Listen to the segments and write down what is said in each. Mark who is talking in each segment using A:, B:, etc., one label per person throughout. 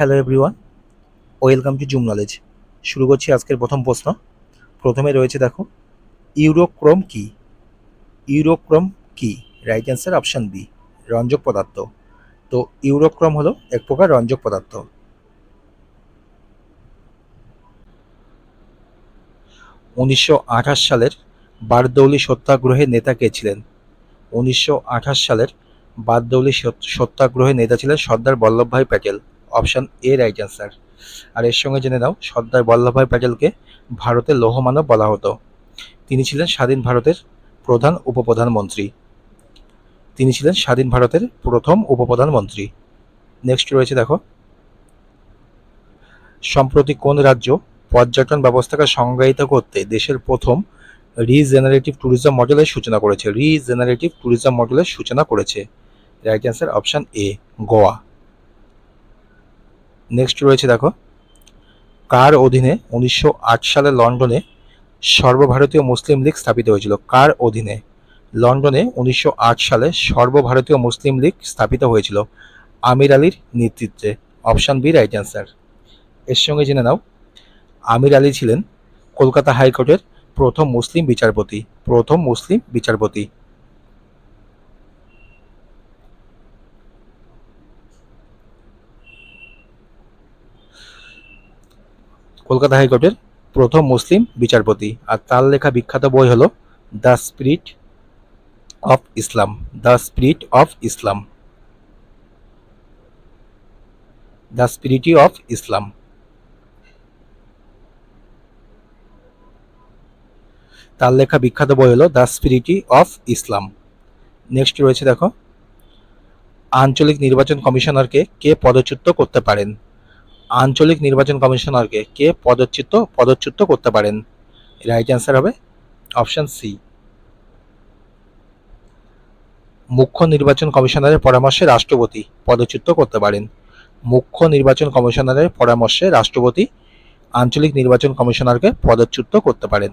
A: hello everyone welcome to Zoom Knowledge শুরু করছি আজকের প্রথম প্রশ্ন প্রথমে রয়েছে দেখো ইউরোক্রোম কি ইউরোক্রোম কি রাইট অ্যান্সার অপশান বি রঞ্জক পদার্থ তো ইউরোক্রম হলো এক প্রকার রঞ্জক পদার্থ উনিশশো সালের বারদৌলি সত্যাগ্রহের নেতা কে ছিলেন উনিশশো সালের বারদৌলি সত্যাগ্রহের নেতা ছিলেন Sardar Vallabhbhai Patel option A right answer আর এর সঙ্গে জেনে নাও সর্দার বল্লভভাই প্যাটেলকে ভারতের লৌহমানব বলা হতো তিনি ছিলেন স্বাধীন ভারতের প্রধান উপপ্রধানমন্ত্রী তিনি ছিলেন স্বাধীন ভারতের প্রথম উপপ্রধানমন্ত্রী নেক্সট রয়েছে দেখো সম্প্রতি কোন রাজ্য পর্যটন ব্যবস্থাকে সংজ্ঞায়িত করতে দেশের প্রথম রিজেনারেটিভ ট্যুরিজম মডেলের সূচনা করেছে রিজেনারেটিভ ট্যুরিজম মডেলের সূচনা করেছে right answer option A Goa next রয়েছে দেখো কার অধীনে উনিশশো সালে লন্ডনে সর্বভারতীয় মুসলিম লীগ স্থাপিত হয়েছিল কার অধীনে লন্ডনে উনিশশো সালে সর্বভারতীয় মুসলিম লীগ স্থাপিত হয়েছিল আমির আলীর নেতৃত্বে অপশান বি রাইট অ্যান্সার এর সঙ্গে জেনে নাও আমির আলী ছিলেন কলকাতা হাইকোর্টের প্রথম মুসলিম বিচারপতি প্রথম মুসলিম বিচারপতি কলকাতা হাইকোর্টের প্রথম মুসলিম বিচারপতি আর তার লেখা বিখ্যাত বই হলো the spirit of Islam the spirit of Islam the spirit of Islam তার লেখা বিখ্যাত বই হলো the spirit of Islam next রয়েছে দেখো আঞ্চলিক নির্বাচন কমিশনারকে কে পদচ্যুত করতে পারেন আঞ্চলিক নির্বাচন কমিশনারকে কে পদচ্যুত পদচ্যুত করতে পারেন রাইট অ্যান্সার হবে অপশান সি মুখ্য নির্বাচন কমিশনারের পরামর্শে রাষ্ট্রপতি পদচ্যুত করতে পারেন মুখ্য নির্বাচন কমিশনারের পরামর্শে রাষ্ট্রপতি আঞ্চলিক নির্বাচন কমিশনারকে পদচ্যুত করতে পারেন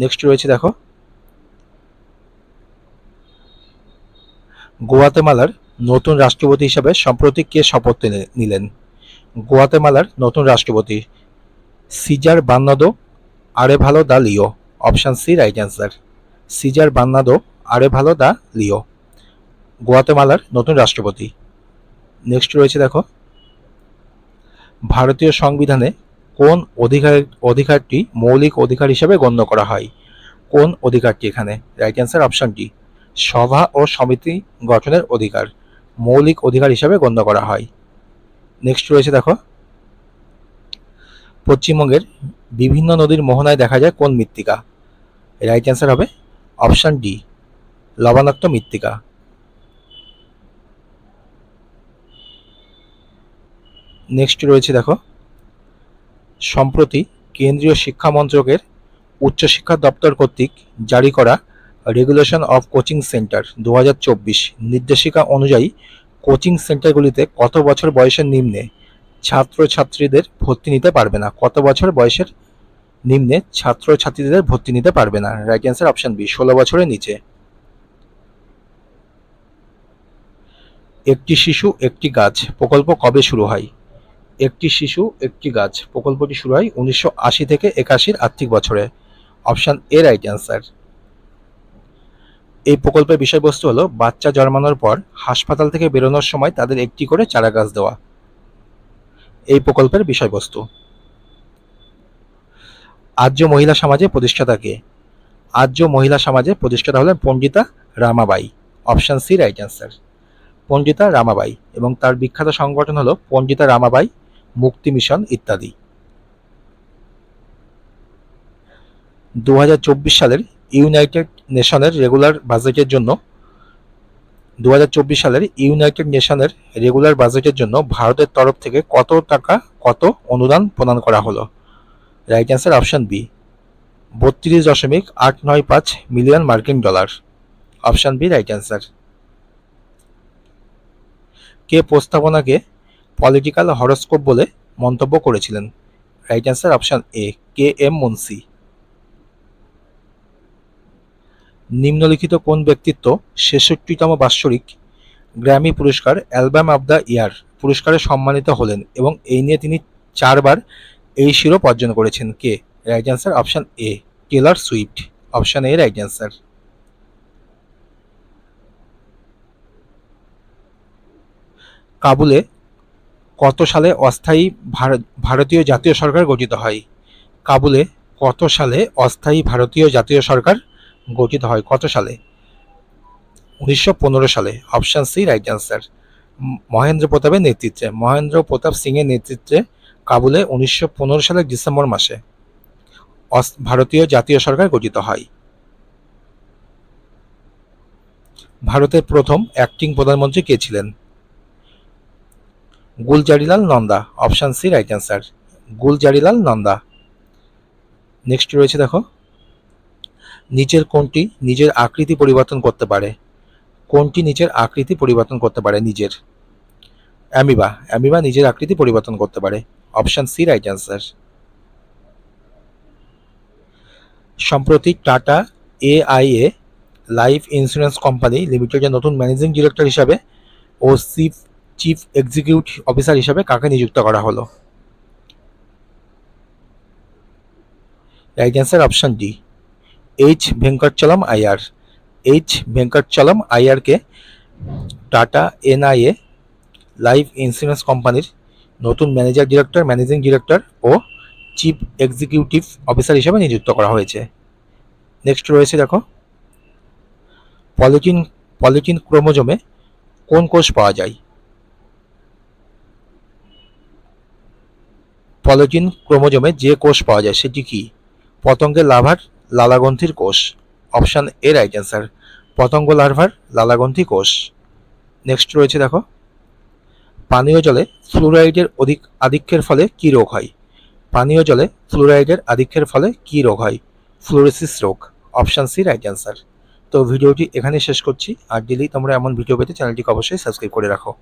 A: নেক্সট রয়েছে দেখো গোয়াতেমালার নতুন রাষ্ট্রপতি হিসাবে সম্প্রতি কে শপথ নিলেন গোয়াতেমালার নতুন রাষ্ট্রপতি সিজার বান্নাদো আরে ভালো দা লিও অপশান সি রাইট অ্যান্সার সিজার বান্নাদো আরে ভালো দা লিও গোয়াতেমালার নতুন রাষ্ট্রপতি নেক্সট রয়েছে দেখো ভারতীয় সংবিধানে কোন অধিকার অধিকারটি মৌলিক অধিকার হিসেবে গণ্য করা হয় কোন অধিকারটি এখানে রাইট অ্যান্সার অপশানটি সভা ও সমিতি গঠনের অধিকার মৌলিক অধিকার হিসেবে গণ্য করা হয় নেক্সট রয়েছে দেখো পশ্চিমবঙ্গের বিভিন্ন নদীর মোহনায় দেখা যায় কোন মৃত্তিকা রাইট অ্যান্সার হবে অপশান ডি লবণাক্ত মৃত্তিকা নেক্সট রয়েছে দেখো সম্প্রতি কেন্দ্রীয় শিক্ষা মন্ত্রকের উচ্চশিক্ষা দপ্তর কর্তৃক জারি করা রেগুলেশন অফ কোচিং সেন্টার দু নির্দেশিকা অনুযায়ী কোচিং সেন্টারগুলিতে কত বছর বয়সের নিম্নে ছাত্রছাত্রীদের ভর্তি নিতে পারবে না কত বছর বয়সের নিম্নে ছাত্রছাত্রীদের ভর্তি নিতে পারবে না রাইট অ্যান্সার অপশান বি ষোলো বছরের নিচে একটি শিশু একটি গাছ প্রকল্প কবে শুরু হয় একটি শিশু একটি গাছ প্রকল্পটি শুরু হয় উনিশশো থেকে একাশির আর্থিক বছরে অপশান এ রাইট অ্যান্সার এই প্রকল্পের বিষয়বস্তু হলো বাচ্চা জন্মানোর পর হাসপাতাল থেকে বেরোনোর সময় তাদের একটি করে চারা গাছ দেওয়া এই প্রকল্পের বিষয়বস্তু আর্য মহিলা সমাজে প্রতিষ্ঠাতাকে আর্য মহিলা সমাজে প্রতিষ্ঠাতা হলেন Pandita Ramabai option C right answer Pandita Ramabai এবং তার বিখ্যাত সংগঠন হলো পণ্ডিতা রামাবাই মুক্তি মিশন ইত্যাদি দু সালের ইউনাইটেড নেশনের রেগুলার বাজেটের জন্য দু সালের ইউনাইটেড নেশনের রেগুলার বাজেটের জন্য ভারতের তরফ থেকে কত টাকা কত অনুদান প্রদান করা হলো রাইট অ্যান্সার অপশান বি বত্রিশ দশমিক আট নয় পাঁচ মিলিয়ন মার্কিন dollar option B right answer কে প্রস্তাবনাকে পলিটিক্যাল হরস্কোপ বলে মন্তব্য করেছিলেন right answer option A K M Munshi নিম্নলিখিত কোন ব্যক্তিত্ব ছেষট্টিতম বাৎসরিক গ্র্যামি পুরস্কার অ্যালবাম অব দ্য ইয়ার পুরস্কারে সম্মানিত হলেন এবং এই নিয়ে তিনি চারবার এই শিরোপ অর্জন করেছেন কে right answer option A Taylor Swift option A right answer কাবুলে কত সালে অস্থায়ী ভারতীয় জাতীয় সরকার গঠিত হয় কাবুলে কত সালে অস্থায়ী ভারতীয় জাতীয় সরকার গঠিত হয় কত সালে উনিশশো সালে option C right answer Mahendra প্রতাপের নেতৃত্বে মহেন্দ্র প্রতাপ সিংয়ের নেতৃত্বে কাবুলে উনিশশো সালের ডিসেম্বর মাসে ভারতীয় জাতীয় সরকার গঠিত হয় ভারতের প্রথম অ্যাক্টিং প্রধানমন্ত্রী কে ছিলেন Gulzarilal Nanda option C right answer Gulzarilal Nanda next রয়েছে দেখো নিচের কোনটি নিজের আকৃতি পরিবর্তন করতে পারে কোনটি নিচের আকৃতি পরিবর্তন করতে পারে নিজের অ্যামিবা অ্যামিবা নিজের আকৃতি পরিবর্তন করতে পারে অপশান সি রাইট অ্যান্সার সম্প্রতি Tata AIA life insurance company লিমিটেডের নতুন ম্যানেজিং ডিরেক্টর হিসাবে ও চিফ চিফ এক্সিকিউটিভ অফিসার হিসাবে কাকে নিযুক্ত করা হলো right answer option D H Venkatachalam Iyer H Venkatachalam আইয়ারকে টাটা এনআইএ লাইফ ইন্স্যুরেন্স কোম্পানির নতুন ম্যানেজার ডিরেক্টর ম্যানেজিং ডিরেক্টর ও চিফ এক্সিকিউটিভ অফিসার হিসেবে নিযুক্ত করা হয়েছে নেক্সট রয়েছে দেখো পলিটিন পলিটিন ক্রোমোজোমে কোন কোষ পাওয়া যায় পলিটিন ক্রোমোজোমে যে কোষ পাওয়া যায় সেটি কি পতঙ্গের লাভার লালাগন্থির কোষ অপশান এ রাইট অ্যান্সার পতঙ্গ লার্ভার লালাগন্থি কোষ নেক্সট রয়েছে দেখো পানীয় জলে ফ্লুরাইডের অধিক আধিক্যের ফলে কি রোগ হয় পানীয় জলে ফ্লুরাইডের আধিক্যের ফলে কি রোগ হয় ফ্লোরেসিস রোগ অপশান সি রাইট অ্যান্সার তো ভিডিওটি এখানে শেষ করছি আর ডেলি তোমরা এমন ভিডিও পেতে চ্যানেলটিকে অবশ্যই সাবস্ক্রাইব করে রাখো